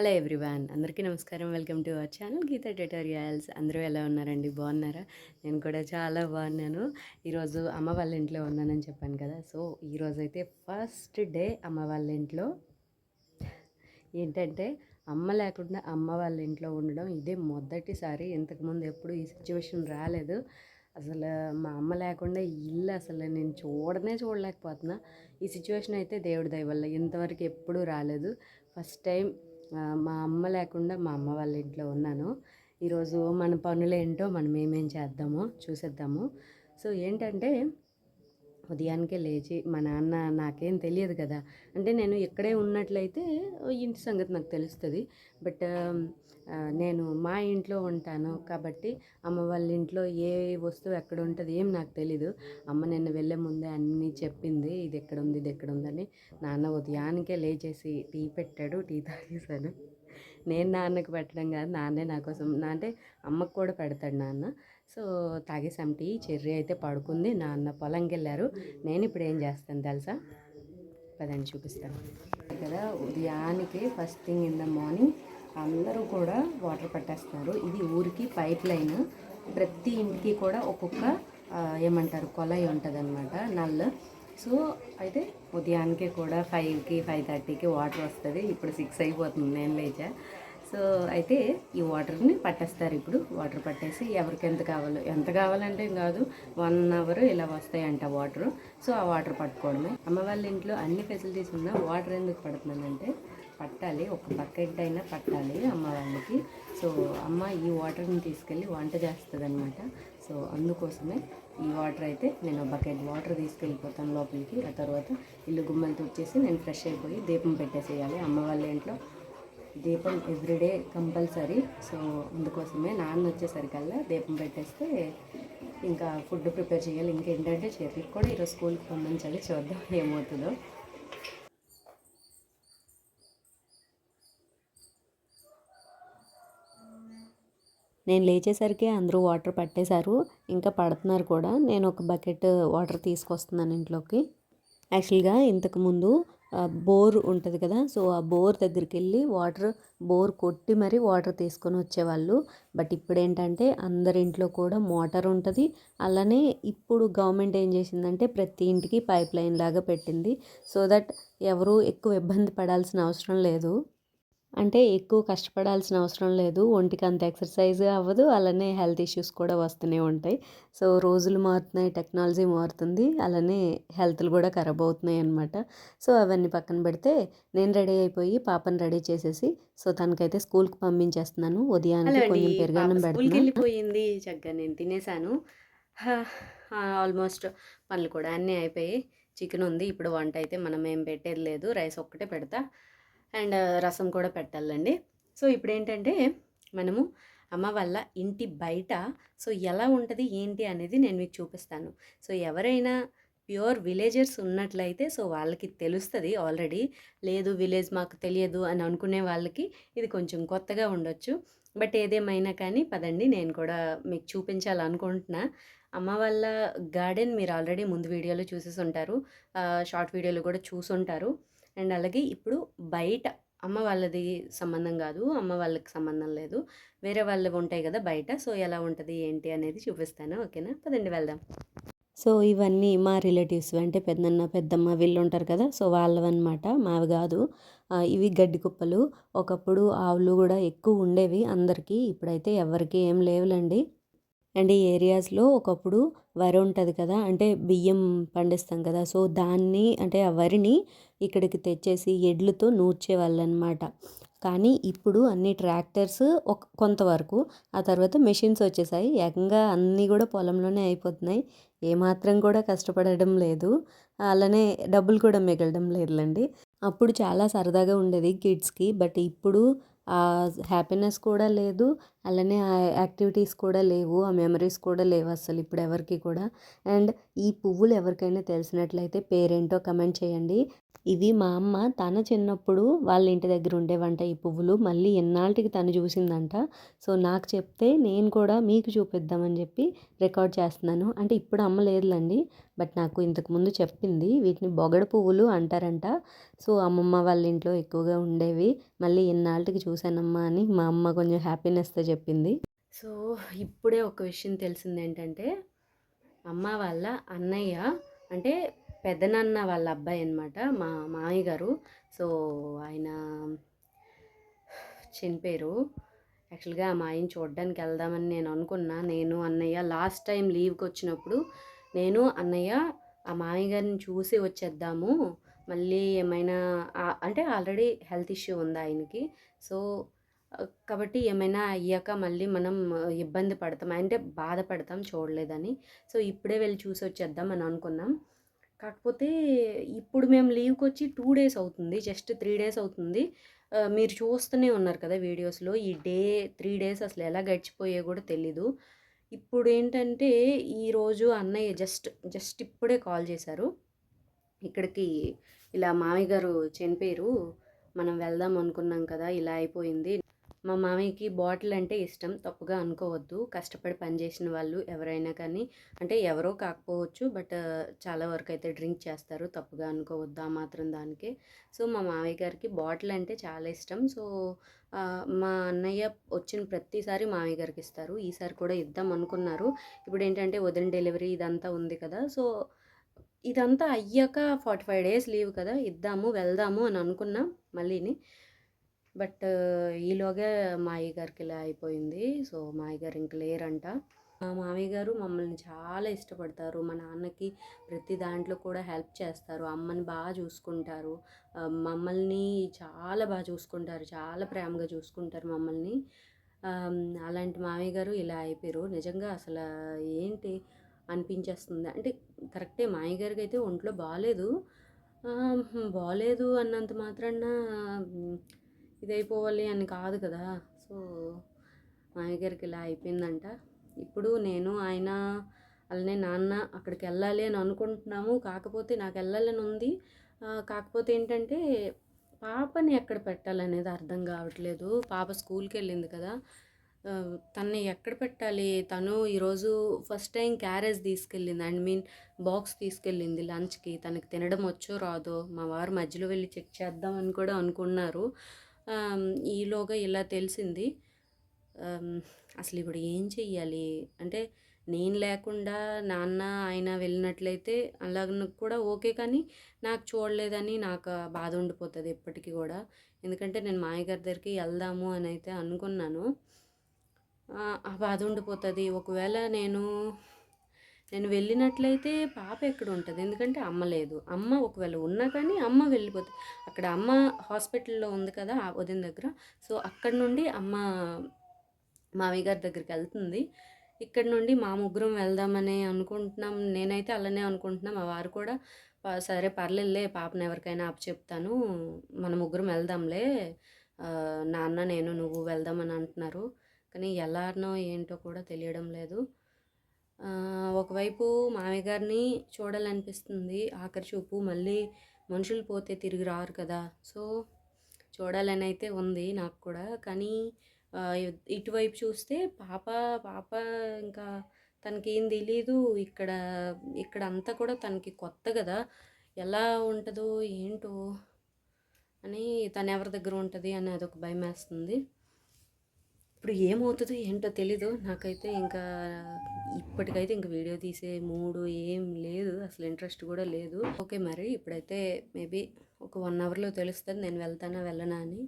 Hello everyone అందరికీ నమస్కారం. Welcome to our channel Geetha tutorials. అందరూ ఎలా ఉన్నారండి? బాగున్నారా? నేను కూడా చాలా బాగున్నాను. ఈరోజు అమ్మ వాళ్ళ ఇంట్లో ఉన్నానని చెప్పాను కదా. సో ఈరోజు అయితే ఫస్ట్ డే అమ్మ వాళ్ళ ఇంట్లో. ఏంటంటే అమ్మ లేకుండా అమ్మ వాళ్ళ ఇంట్లో ఉండడం ఇదే మొదటిసారి. ఇంతకుముందు ఎప్పుడు ఈ సిచ్యువేషన్ రాలేదు. అసలు మా అమ్మ లేకుండా ఈ ఇల్లు అసలు నేను చూడనే చూడలేకపోతున్నా. ఈ సిచ్యువేషన్ అయితే దేవుడి దయ వల్ల ఇంతవరకు ఎప్పుడూ రాలేదు. ఫస్ట్ టైం మా అమ్మ లేకుండా మా అమ్మ వాళ్ళ ఇంట్లో ఉన్నాను. ఈరోజు మన పనులు ఏంటో మనం ఏమేం చేద్దామో చూసేద్దాము. సో ఏంటంటే ఉదయానికే లేచి మా నాన్న నాకేం తెలియదు కదా. అంటే నేను ఇక్కడే ఉన్నట్లయితే ఇంటి సంగతి నాకు తెలుస్తుంది. బట్ నేను మా ఇంట్లో ఉంటాను కాబట్టి అమ్మ వాళ్ళ ఇంట్లో ఏ వస్తువు ఎక్కడ ఉంటుంది ఏం నాకు తెలీదు. అమ్మ నిన్ను వెళ్ళే ముందే అన్నీ చెప్పింది. ఇది ఎక్కడ ఉంది ఇది ఎక్కడ ఉందని నాన్న ఉదయానికే లేచేసి టీ పెట్టాడు టీ తాగేశాను. నేను నాన్నకు పెట్టడం కాదు నాన్నే నా కోసం. నా అంటే అమ్మకు కూడా పెడతాడు నాన్న. సో తాగేసాం టీ చెర్రీ అయితే పడుకుంది. నాన్న పొలంకి వెళ్ళారు నేను ఇప్పుడు ఏం చేస్తాను తెలుసా? పదండి చూపిస్తాను. కదా ఉదయానికి first thing in the morning అందరూ కూడా వాటర్ పట్టేస్తున్నారు. ఇది ఊరికి పైప్ లైన్. ప్రతి ఇంటికి కూడా ఒక్కొక్క ఏమంటారు కొలై ఉంటుంది అనమాట నల్ల సో అయితే ఉదయానికి కూడా ఫైవ్కి ఫైవ్ థర్టీకి వాటర్ వస్తుంది. ఇప్పుడు సిక్స్ అయిపోతుంది. నేను లేచా. సో అయితే ఈ వాటర్ని పట్టేస్తారు ఇప్పుడు. వాటర్ పట్టేసి ఎవరికి ఎంత కావాలో ఎంత కావాలంటే ఏం కాదు వన్ అవర్ ఇలా వస్తాయంట వాటర్. సో ఆ వాటర్ పట్టుకోవడమే. అమ్మ వాళ్ళ ఇంట్లో అన్ని ఫెసిలిటీస్ ఉన్నా వాటర్ ఎందుకు పడుతున్నానంటే పట్టాలి ఒక బకెట్ అయినా పట్టాలి అమ్మ వాళ్ళకి. సో అమ్మ ఈ వాటర్ని తీసుకెళ్ళి వంట చేస్తుంది అనమాట సో అందుకోసమే ఈ వాటర్ అయితే నేను బకెట్ వాటర్ తీసుకెళ్ళిపోతాను లోపలికి. ఆ తర్వాత ఇల్లు గుమ్మలు తుడిచేసి నేను ఫ్రెష్ అయిపోయి దీపం పెట్టేసేయాలి. అమ్మ వాళ్ళ ఇంట్లో దీపం ఎవ్రీడే కంపల్సరీ. సో అందుకోసమే నాన్న వచ్చేసరికల్లా దీపం పెట్టేస్తే ఇంకా ఫుడ్ ప్రిపేర్ చేయాలి. ఇంకేంటంటే చేతికి కూడా ఈరోజు స్కూల్కి పంపించాలి చూద్దాం ఏమవుతుందో. నేను లేచేసరికి అందరూ వాటర్ పట్టేశారు. ఇంకా పడుతున్నారు కూడా. నేను ఒక బకెట్ వాటర్ తీసుకొస్తున్నాను ఇంట్లోకి. యాక్చువల్గా ఇంతకుముందు బోర్ ఉంటుంది కదా. సో ఆ బోర్ దగ్గరికి వెళ్ళి వాటర్ బోర్ కొట్టి మరీ వాటర్ తీసుకొని వచ్చేవాళ్ళు. బట్ ఇప్పుడు ఏంటంటే అందరి ఇంట్లో కూడా మోటార్ ఉంటుంది. అలానే ఇప్పుడు గవర్నమెంట్ ఏం చేసిందంటే ప్రతి ఇంటికి పైప్ లైన్ లాగా పెట్టింది. సో దట్ ఎవరు ఎక్కువ ఇబ్బంది పడాల్సిన అవసరం లేదు. అంటే ఎక్కువ కష్టపడాల్సిన అవసరం లేదు. ఒంటికి అంత ఎక్సర్సైజ్ అవ్వదు. అలానే హెల్త్ ఇష్యూస్ కూడా వస్తూనే ఉంటాయి. సో రోజులు మారుతున్నాయి టెక్నాలజీ మారుతుంది. అలానే హెల్త్లు కూడా ఖరాబ్ అవుతున్నాయి అనమాట సో అవన్నీ పక్కన పెడితే నేను రెడీ అయిపోయి పాపని రెడీ చేసేసి సో తనకైతే స్కూల్కి పంపించేస్తున్నాను. ఉదయాన్నే కొంచెం పెరగన్నం పెడుతున్నాను వెళ్ళిపోయింది చక్కగా నేను తినేసాను. ఆల్మోస్ట్ పనులు కూడా అన్నీ అయిపోయి చికెన్ ఉంది. ఇప్పుడు వంట అయితే మనం ఏం పెట్టేది లేదు. రైస్ ఒక్కటే పెడతా. అండ్ రసం కూడా పెట్టాలండి. సో ఇప్పుడు ఏంటంటే మనము అమ్మ వాళ్ళ ఇంటి బయట సో ఎలా ఉంటుంది ఏంటి అనేది నేను మీకు చూపిస్తాను. సో ఎవరైనా ప్యూర్ విలేజర్స్ ఉన్నట్లయితే సో వాళ్ళకి తెలుస్తుంది ఆల్రెడీ. లేదు విలేజ్ మాకు తెలియదు అని అనుకునే వాళ్ళకి ఇది కొంచెం కొత్తగా ఉండొచ్చు. బట్ ఏదేమైనా కానీ పదండి నేను కూడా మీకు చూపించాలనుకుంటున్నా. అమ్మ వాళ్ళ గార్డెన్ మీరు ఆల్రెడీ ముందు వీడియోలో చూసేసి ఉంటారు షార్ట్ వీడియోలో కూడా చూసుంటారు. అండ్ అలాగే ఇప్పుడు బయట అమ్మ వాళ్ళది సంబంధం కాదు అమ్మ వాళ్ళకి సంబంధం లేదు. వేరే వాళ్ళవి ఉంటాయి కదా బయట సో ఎలా ఉంటుంది ఏంటి అనేది చూపిస్తాను ఓకేనా? పదండి వెళ్దాం. సో ఇవన్నీ మా రిలేటివ్స్ అంటే పెద్దన్న పెద్దమ్మ వీళ్ళు ఉంటారు కదా సో వాళ్ళవన్నమాట మావి కాదు. ఇవి గడ్డి కుప్పలు. ఒకప్పుడు ఆవులు కూడా ఎక్కువ ఉండేవి అందరికీ ఇప్పుడైతే ఎవరికి ఏం లేవులండి. అండ్ ఈ ఏరియాస్లో ఒకప్పుడు వరి ఉంటుంది కదా అంటే బియ్యం పండిస్తాం కదా. సో దాన్ని అంటే ఆ వరిని ఇక్కడికి తెచ్చేసి ఎడ్లతో నూర్చేవాళ్ళు అనమాట కానీ ఇప్పుడు అన్ని ట్రాక్టర్స్ ఒక కొంతవరకు ఆ తర్వాత మెషిన్స్ వచ్చేసాయి. ఏకంగా అన్నీ కూడా పొలంలోనే అయిపోతున్నాయి. ఏమాత్రం కూడా కష్టపడడం లేదు. అలానే డబ్బులు కూడా మిగలడం లేదులండి. అప్పుడు చాలా సరదాగా ఉండేది కిడ్స్కి. బట్ ఇప్పుడు హ్యాపీనెస్ కూడా లేదు. అలానే ఆ యాక్టివిటీస్ కూడా లేవు. ఆ మెమరీస్ కూడా లేవు అసలు ఇప్పుడు ఎవరికి కూడా. అండ్ ఈ పువ్వులు ఎవరికైనా తెలిసినట్లయితే పేరేంటో కమెంట్ చేయండి. ఇవి మా అమ్మ తన చిన్నప్పుడు వాళ్ళ ఇంటి దగ్గర ఉండేవంట ఈ పువ్వులు. మళ్ళీ ఎన్నాళ్ళకి తను చూసిందంట. సో నాకు చెప్తే నేను కూడా మీకు చూపిద్దామని చెప్పి రికార్డ్ చేస్తున్నాను. అంటే ఇప్పుడు అమ్మ లేదులండి. బట్ నాకు ఇంతకుముందు చెప్పింది వీటిని బొగడ పువ్వులు అంటారంట. సో అమ్మమ్మ వాళ్ళ ఇంట్లో ఎక్కువగా ఉండేవి. మళ్ళీ ఎన్నాళ్ళకి చూశానమ్మా అని మా అమ్మ కొంచెం హ్యాపీనెస్తో చెప్పింది. సో ఇప్పుడే ఒక విషయం తెలిసింది ఏంటంటే అమ్మ వాళ్ళ అన్నయ్య అంటే పెదనాన్న వాళ్ళ అబ్బాయి అనమాట మా మామయ్య గారు. సో ఆయన చనిపోయారు. యాక్చువల్గా మా ఆయన చూడడానికి వెళ్దామని నేను అనుకున్నా. నేను అన్నయ్య లాస్ట్ టైం లీవ్కి వచ్చినప్పుడు నేను అన్నయ్య ఆ మామయ్య గారిని చూసి వచ్చేద్దాము. మళ్ళీ ఏమైనా అంటే ఆల్రెడీ హెల్త్ ఇష్యూ ఉంది ఆయనకి? సో కాబట్టి ఏమైనా అయ్యాక మళ్ళీ మనం ఇబ్బంది పడతాం. అంటే బాధపడతాం చూడలేదని. సో ఇప్పుడే వెళ్ళి చూసి వచ్చేద్దాం అని అనుకున్నాం. కాకపోతే ఇప్పుడు మేము లీవ్కి వచ్చి టూ డేస్ అవుతుంది. జస్ట్ త్రీ డేస్ అవుతుంది. మీరు చూస్తూనే ఉన్నారు కదా వీడియోస్లో. ఈ డే త్రీ డేస్ అసలు ఎలా గడిచిపోయే కూడా తెలీదు. ఇప్పుడు ఏంటంటే ఈరోజు అన్నయ్య జస్ట్ జస్ట్ ఇప్పుడే కాల్ చేశారు. ఇక్కడికి ఇలా మామయ్య గారు చనిపోయారు. మనం వెళ్దాం అనుకున్నాం కదా ఇలా అయిపోయింది. మా మామయ్యకి బాటిల్ అంటే ఇష్టం. తప్పుగా అనుకోవద్దు. కష్టపడి పనిచేసిన వాళ్ళు ఎవరైనా కానీ అంటే ఎవరో కాకపోవచ్చు బట్ చాలా వరకు అయితే డ్రింక్ చేస్తారు. తప్పుగా అనుకోవద్దు ఆ మాత్రం దానికే. సో మా మామయ్య గారికి బాటిల్ అంటే చాలా ఇష్టం. సో మా అన్నయ్య వచ్చిన ప్రతిసారి మామయ్య గారికి ఇస్తారు. ఈసారి కూడా ఇద్దాం అనుకున్నారు. ఇప్పుడు ఏంటంటే వదిన డెలివరీ ఇదంతా ఉంది కదా. సో ఇదంతా అయ్యాక ఫార్టీ ఫైవ్ డేస్ లీవ్ కదా. ఇద్దాము వెళ్దాము అని అనుకున్నా మళ్ళీని. బట్ ఈలోగా మా అయ్యగారికి ఇలా అయిపోయింది. సో మా గారు ఇంక లేరంట. మా మామయ్య గారు మమ్మల్ని చాలా ఇష్టపడతారు. మా నాన్నకి ప్రతి దాంట్లో కూడా హెల్ప్ చేస్తారు. అమ్మని బాగా చూసుకుంటారు. మమ్మల్ని చాలా బాగా చూసుకుంటారు. చాలా ప్రేమగా చూసుకుంటారు మమ్మల్ని. అలాంటి మామయ్య గారు ఇలా అయిపోయారు. నిజంగా అసలు ఏంటి అనిపించేస్తుంది? అంటే కరెక్టే మామయ్య గారికి అయితే ఒంట్లో బాగాలేదు బాగాలేదు అన్నంత మాత్రాన ఇది ఇదైపోవాలి అని కాదు కదా. సో మామయ్య గారికి ఇలా అయిపోయిందంట. ఇప్పుడు నేను ఆయన అలానే నాన్న అక్కడికి వెళ్ళాలి అని అనుకుంటున్నాము. కాకపోతే నాకు వెళ్ళాలని ఉంది. కాకపోతే ఏంటంటే పాపని ఎక్కడ పెట్టాలనేది అర్థం కావట్లేదు. పాప స్కూల్కి వెళ్ళింది కదా. తన్ని ఎక్కడ పెట్టాలి? తను ఈరోజు ఫస్ట్ టైం క్యారేజ్ తీసుకెళ్ళింది. ఐ మీన్ బాక్స్ తీసుకెళ్ళింది లంచ్కి. తనకి తినడం వచ్చో రాదో మా వారు మధ్యలో వెళ్ళి చెక్ చేద్దామని కూడా అనుకున్నారు. ఈలోగా ఇలా తెలిసింది. అసలు ఇప్పుడు ఏం చెయ్యాలి? అంటే నేను లేకుండా నాన్న ఆయన వెళ్ళినట్లయితే అలాగ కూడా ఓకే కానీ నాకు చూడలేదని నాకు బాధ ఉండిపోతుంది ఎప్పటికీ కూడా. ఎందుకంటే నేను మాయగారి దగ్గరికి వెళ్దాము అని అయితే అనుకున్నాను. ఆ బాధ ఉండిపోతుంది. ఒకవేళ నేను నేను వెళ్ళినట్లయితే పాప ఎక్కడ ఉంటుంది ఎందుకంటే అమ్మ లేదు. అమ్మ ఒకవేళ ఉన్నా కానీ అమ్మ వెళ్ళిపోతుంది. అక్కడ అమ్మ హాస్పిటల్లో ఉంది కదా ఆ వదిన దగ్గర. సో అక్కడ నుండి అమ్మ మామయ్య గారి దగ్గరికి వెళ్తుంది. ఇక్కడ నుండి మా ముగ్గురం వెళ్దామని అనుకుంటున్నాం. నేనైతే అలానే అనుకుంటున్నాం. మా వారు కూడా సరే పర్లేదులే పాపను ఎవరికైనా అప్ చెప్తాను. మన ముగ్గురం వెళ్దాంలే. నాన్న నేను నువ్వు వెళ్దామని అంటున్నారు. కానీ ఎలానో ఏంటో కూడా తెలియడం లేదు. ఒకవైపు మామయ్య గారిని చూడాలనిపిస్తుంది ఆఖరి చూపు మళ్ళీ మనుషులు పోతే తిరిగి రారు కదా. సో చూడాలని అయితే ఉంది నాకు కూడా. కానీ ఇటువైపు చూస్తే పాప పాప ఇంకా తనకేం తెలీదు. ఇక్కడ ఇక్కడ అంతా కూడా తనకి కొత్త కదా. ఎలా ఉంటుందో ఏంటో అని తను ఎవరి దగ్గర ఉంటుంది అని అదొక భయం వేస్తుంది ఇప్పుడు ఏమవుతుందో ఏంటో తెలీదు. నాకైతే ఇంకా ఇప్పటికైతే ఇంక వీడియో తీసే మూడు ఏం లేదు. అసలు ఇంట్రెస్ట్ కూడా లేదు. ఓకే మరి ఇప్పుడైతే మేబీ ఒక వన్ అవర్లో తెలుస్తుంది నేను వెళ్తానా వెళ్ళనా అని.